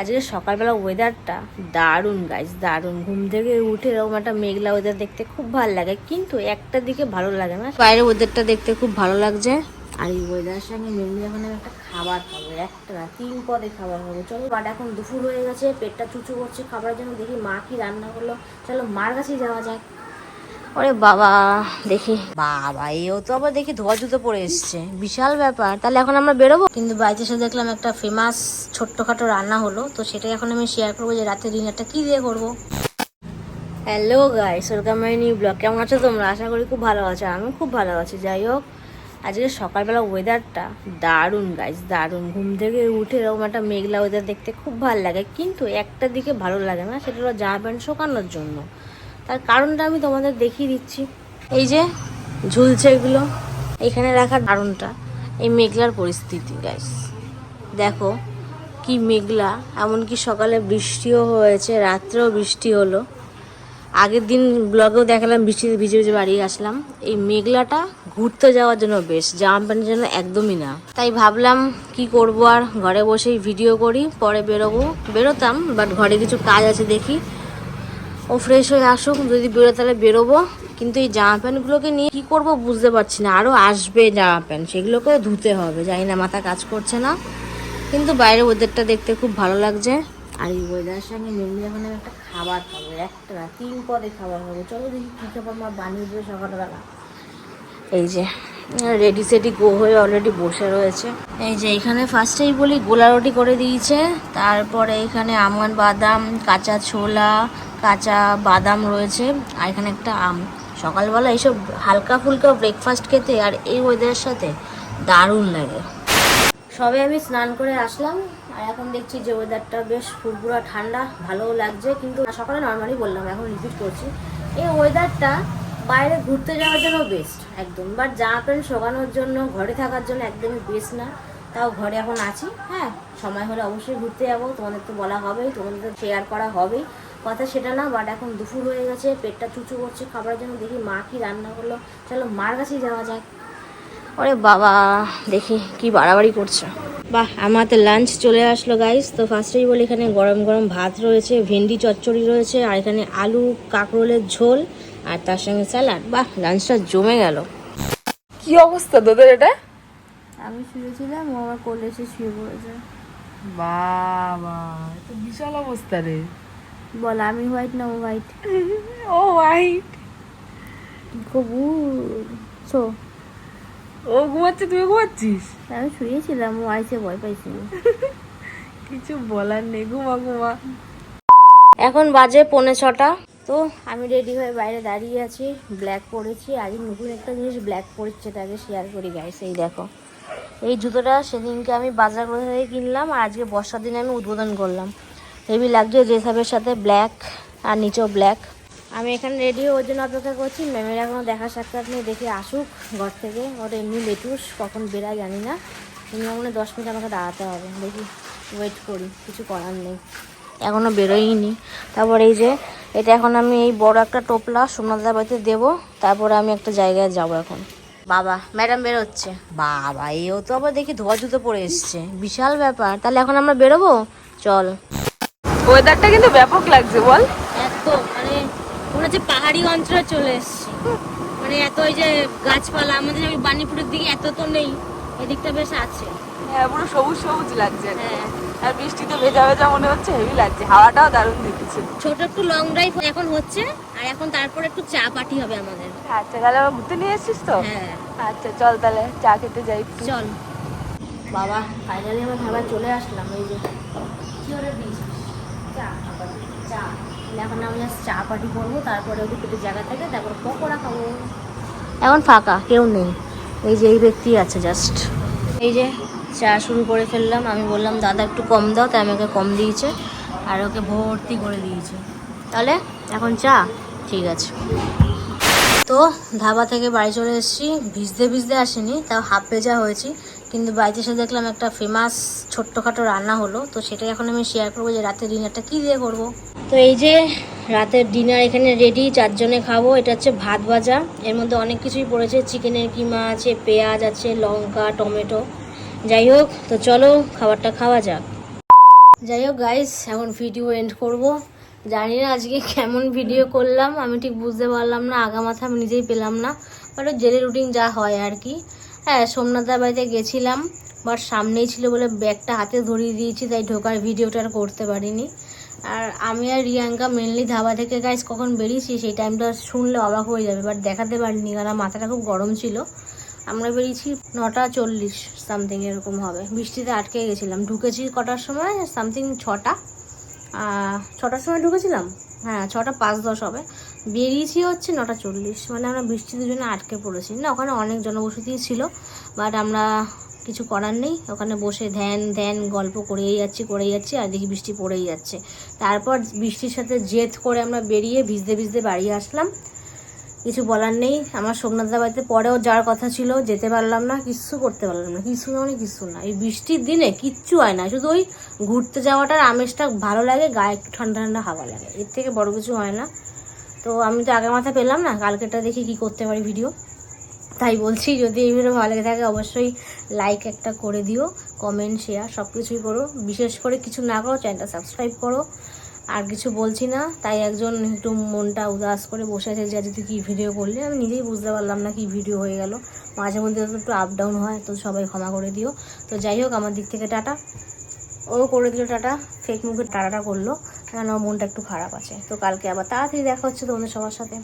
আজকে সকালবেলা ওয়েদারটা দারুণ গাইজ দারুণ। ঘুম থেকে উঠে এরকম একটা মেঘলা ওয়েদার দেখতে খুব ভালো লাগে। কিন্তু একটা দিকে ভালো লাগে না, বাইরের ওয়েদারটা দেখতে খুব ভালো লাগছে। আর এই ওয়েদারের সঙ্গে মেনলি এখন একটা খাবার খাব একটা না, তিন পদে খাবার খাব চলো, বাট এখন দুপুর হয়ে গেছে, পেটটা চুচু করছে, খাবার জন্য দেখি মা কি রান্না করল। চলো, মার কাছেই যাওয়া যাক। ওরে বাবা দেখি। বাবা এও তো আবার দেখি ধোয়া জুতো পরে এসছে। বিশাল ব্যাপার। তাহলে এখন আমরা বেরোবো? কিন্তু বাড়িতে এসে দেখলাম একটা ফেমাস ছোট্টখাটো রান্না হলো তো সেটাই এখন আমি শেয়ার করব যে রাতে ডিনারটা কি দিয়ে করব। Hello guys welcome my new vlog কেমন আছো তোমরা? আশা করি খুব ভালো আছো আমি খুব ভালো আছি। যাই হোক আজকে সকালবেলা ওয়েদারটা দারুণ গাইস দারুণ। ঘুম থেকে উঠে এরকম একটা মেঘলা ওয়েদার দেখতে খুব ভালো লাগে। কিন্তু একটা দিকে ভালো লাগে না সেটা হলো জামা প্যান্ট শোকানোর জন্য। তার কারণটা আমি তোমাদের দেখিয়ে দিচ্ছি। এই যে ঝুলছে এগুলো, এখানে রাখার কারণটা, এই মেঘলার পরিস্থিতি গাইস দেখো কি মেঘলা, এমনকি সকালে বৃষ্টিও হয়েছে, রাত্রেও বৃষ্টি হলো। আগের দিন ব্লগেও দেখালাম বৃষ্টিতে ভিজে ভিজে বাড়ি আসলাম। এই মেঘলাটা ঘুরতে যাওয়ার জন্য বেশ জামা প্যান্টের জন্য একদমই না। তাই ভাবলাম কি করব আর, ঘরে বসেই ভিডিও করি, পরে বেরোবো। বেরোতাম বাট ঘরে কিছু কাজ আছে দেখি। ও ফ্রেশ হয়ে আসুক যদি বেরো তাহলে বেরোবো। কিন্তু এই জামা প্যান্টগুলোকে নিয়ে কি করব বুঝতে পারছি না। আরও আসবে জামা প্যান্ট সেগুলোকে ধুতে হবে। জানি না মাথা কাজ করছে না। কিন্তু বাইরের ওয়েদারটা দেখতে খুব ভালো লাগছে। আর এই ওয়েদারের সঙ্গে মেনলি এখন আমি একটা খাবার খাব একটা না তিন পদে খাবার খাব। চলো দেখি কী খাবার মা বানিয়ে দেবে সকালবেলা। এই যে রেডি সেডি গো হয়ে অলরেডি বসে রয়েছে। এই যে এখানে ফার্স্টেই বলি গোলা রুটি করে দিয়েছে। তারপরে এখানে আমন বাদাম কাঁচা ছোলা কাঁচা বাদাম রয়েছে আর এখানে একটা আম। সকালবেলা এইসব হালকা ফুলকা ব্রেকফাস্ট খেতে আর এই ওয়েদারের সাথে দারুণ লাগে। সবে আমি স্নান করে আসলাম আর এখন দেখছি যে ওয়েদারটা বেশ ফুরফুরা ঠান্ডা, ভালোও লাগছে কিন্তু সকালে নর্মালি বললাম, এখন রিপিট করছি। এই ওয়েদারটা বাইরে ঘুরতে যাওয়ার জন্য বেস্ট একদম। বাট জামা প্যান্ট শোকানোর জন্য, ঘরে থাকার জন্য একদমই বেস্ট না। তাও ঘরে এখন আছি। হ্যাঁ সময় হলে অবশ্যই ঘুরতে যাব। তোমাদের তো বলা হবেই, তোমাদের তো শেয়ার করা হবেই। কথা সেটা না বাট এখন দুপুর হয়ে গেছে পেটটা চুচু করছে খাবারের জন্য দেখি মা কি রান্না করল। চলো মার কাছেই যাওয়া যাক। ওরে বাবা দেখি কি বাড়াবাড়ি করছে। বাহ আমার তো লাঞ্চ চলে আসলো গাইস তো ফার্স্টেই বলি এখানে গরম গরম ভাত রয়েছে ভেন্ডি চচ্চড়ি রয়েছে আর এখানে আলু কাঁকরোলের ঝোল আর তার সঙ্গে স্যালাড বাহ লাঞ্চটা জমে গেল। কি অবস্থা তোদের এটা? আমি শুয়েছিলাম ও আমার কোলে এসে শুয়ে পড়েছে। বাবা তো বিশাল অবস্থা রে। বল আমি হোয়াইট না ও হোয়াইট ও হোয়াইট কবু সো ও ঘুমাচ্ছে তুই ঘুমাচ্ছিস? আমি শুয়েছিলাম ও আইসে ভয় পাইছিল। কিছু বলার নেই ঘুমা ঘুমা। এখন বাজে পৌনে ছটা। তো আমি রেডি হয়ে বাইরে দাঁড়িয়ে আছি ব্ল্যাক পরেছি। আজ নতুন একটা জিনিস ব্ল্যাক পরেছে তাকে শেয়ার করি গাইস এই দেখো। এই জুতোটা সেদিনকে আমি বাজার করে থেকে কিনলাম আর আজকে বর্ষার দিনে আমি উদ্বোধন করলাম। হেভি লাগছে ড্রেসাপের সাথে ব্ল্যাক আর নিচেও ব্ল্যাক আমি এখানে রেডি হয়ে ওর জন্য অপেক্ষা করছি। ম্যামের এখনও দেখা সাক্ষাৎ নিয়ে দেখি আসুক ঘর থেকে। ওর এমনি লেটুস কখন বেরায় জানি না। মিনিমাম দশ মিনিট আমাকে দাঁড়াতে হবে। দেখি ওয়েট করি কিছু করার নেই। এখনও বেরোয়নি তারপর এই যে এটা এখন আমি এই বড় একটা টোপলা সোমনাথদার বাড়িতে দেবো। তারপরে আমি একটা জায়গায় যাব এখন। বাবা ম্যাডাম বেরোচ্ছে। বাবা এও তো আবার দেখি ধোয়া জুতো পরে এসছে। বিশাল ব্যাপার। তাহলে এখন আমরা বেরোবো? চল। ওয়েদারটা কিন্তু ব্যাপক লাগছে বল। এত মানে মনে হচ্ছে পাহাড়ি অঞ্চলে চলে এসছি। মানে এত ওই যে গাছপালা আমাদের ওই বানিপুরের দিকে এত তো নেই এদিকটা বেশ আছে। হ্যাঁ পুরো সবুজ সবুজ লাগছে। হ্যাঁ। আর বৃষ্টিতে ভেজা ভেজা মনে হচ্ছে হেভি লাগছে হাওয়াটাও দারুণ দিচ্ছে। ছোট একটু লং ড্রাইভ এখন হচ্ছে আর এখন তারপরে একটু চা পার্টি হবে আমাদের। আচ্ছা তাহলে আবার ঘুরতে নিয়ে এসছিস তো? হ্যাঁ। আচ্ছা চল তাহলে চা খেতে যাই চল। বাবা ফাইনালি আমরা খাবার চলে আসলাম এই যে কি অর্ডার চা এখন আমি চা পাটি করব তারপরে ওদের দুটো জায়গা থেকে তারপর পকোড়া খাব। এখন ফাঁকা কেউ নেই। এই যে এই ব্যক্তি আছে জাস্ট। এই যে চা শুরু করে ফেললাম আমি বললাম দাদা একটু কম দাও তাই আমাকে কম দিয়েছে। আর ওকে ভর্তি করে দিয়েছে। তাহলে এখন চা? ঠিক আছে। তো ধাবা থেকে বাড়ি চলে এসেছি। ভিজতে ভিজতে আসিনি, তাও হাফ ভেজা হয়েছি। কিন্তু বাড়িতে এসে দেখলাম একটা ফেমাস ছোট্টখাটো রান্না হলো। তো সেটাই এখন আমি শেয়ার করব যে রাতের ডিনারটা কী দিয়ে করব। তো এই যে রাতের ডিনার এখানে রেডি চারজনে খাব। এটা হচ্ছে ভাত ভাজা। এর মধ্যে অনেক কিছুই পড়েছে। চিকেনের কিমা আছে পেঁয়াজ আছে, লঙ্কা, টমেটো। যাই হোক, তো চলো খাবারটা খাওয়া যাক। যাই হোক গাইস এখন ভিডিও এন্ড করব। জানি না আজকে কেমন ভিডিও করলাম, আমি ঠিক বুঝতে পারলাম না আগা মাথা আমি নিজেই পেলাম না বাট জেলে রুটিন যা হয় আর কি। হ্যাঁ সোমনাথদার বাড়িতে গেছিলাম বাট সামনেই ছিল বলে ব্যাগটা হাতে ধরিয়ে দিয়েছি, তাই ঢোকার ভিডিওটা আর করতে পারিনি। আর আমি আর রিয়াঙ্কা মেনলি ধাবা থেকে গাইস কখন বেরিয়েছি, সেই টাইমটা শুনলে অবাক হয়ে যাবে বাট দেখাতে পারিনি, কারণ মাথাটা খুব গরম ছিল। আমরা বেরিয়েছি নটা চল্লিশ সামথিং এরকম হবে। বৃষ্টিতে আটকে গেছিলাম। ঢুকেছি কটার সময়? সামথিং ছটা। ছটার সময় ঢুকেছিলাম? হ্যাঁ ছটা পাঁচ দশ হবে। বেরিয়েছি হচ্ছে নটা চল্লিশ। মানে আমরা বৃষ্টি দুজনে আটকে পড়েছি। না, ওখানে অনেক জনবসতি ছিল বাট আমরা কিছু করার নেই। ওখানে বসে ধ্যান ধ্যান, গল্প করেই যাচ্ছি করেই যাচ্ছি, আর দেখি বৃষ্টি পড়েই যাচ্ছে। তারপর বৃষ্টির সাথে জেদ করে আমরা বেরিয়ে ভিজতে ভিজতে বাড়ি আসলাম। কিছু বলার নেই। আমার সোমনাথদা বাড়িতে পরেও যাওয়ার কথা ছিল, যেতে পারলাম না কিচ্ছু করতে পারলাম না। কিছু মানে কিছু না। এই বৃষ্টির দিনে কিচ্ছু হয় না। শুধু ওই ঘুরতে যাওয়াটার আমেজটা ভালো লাগে, গায়ে একটু ঠান্ডা ঠান্ডা হাওয়া লাগে। এর থেকে বড় কিছু হয় না। তো আমি তো আগে মাথা পেলাম না কালকেটা দেখি কি করতে পারি ভিডিও তাই বলছি, যদি এই ভিডিও ভালো লেগে থাকে, অবশ্যই লাইক একটা করে দিও কমেন্ট শেয়ার সব কিছুই করো। বিশেষ করে কিছু না করো চ্যানেলটা সাবস্ক্রাইব করো। আর কিছু বলছি না। তাই একজন একটু মনটা উদাস করে বসে আছে যে আজকে তুই কী ভিডিও করলে? আমি নিজেই বুঝতে পারলাম না কি ভিডিও হয়ে গেল। মাঝে মধ্যে তো একটু আপ ডাউন হয়, তো সবাই ক্ষমা করে দিও। তো যাই হোক, আমার দিক থেকে টাটা। ও করে দিল টাটা ফেক মুখে টাটাটা করল। আমার মনটা একটু খারাপ আছে। তো কালকে আবার তাড়াতাড়ি দেখা হচ্ছে তোমাদের সবার সাথে।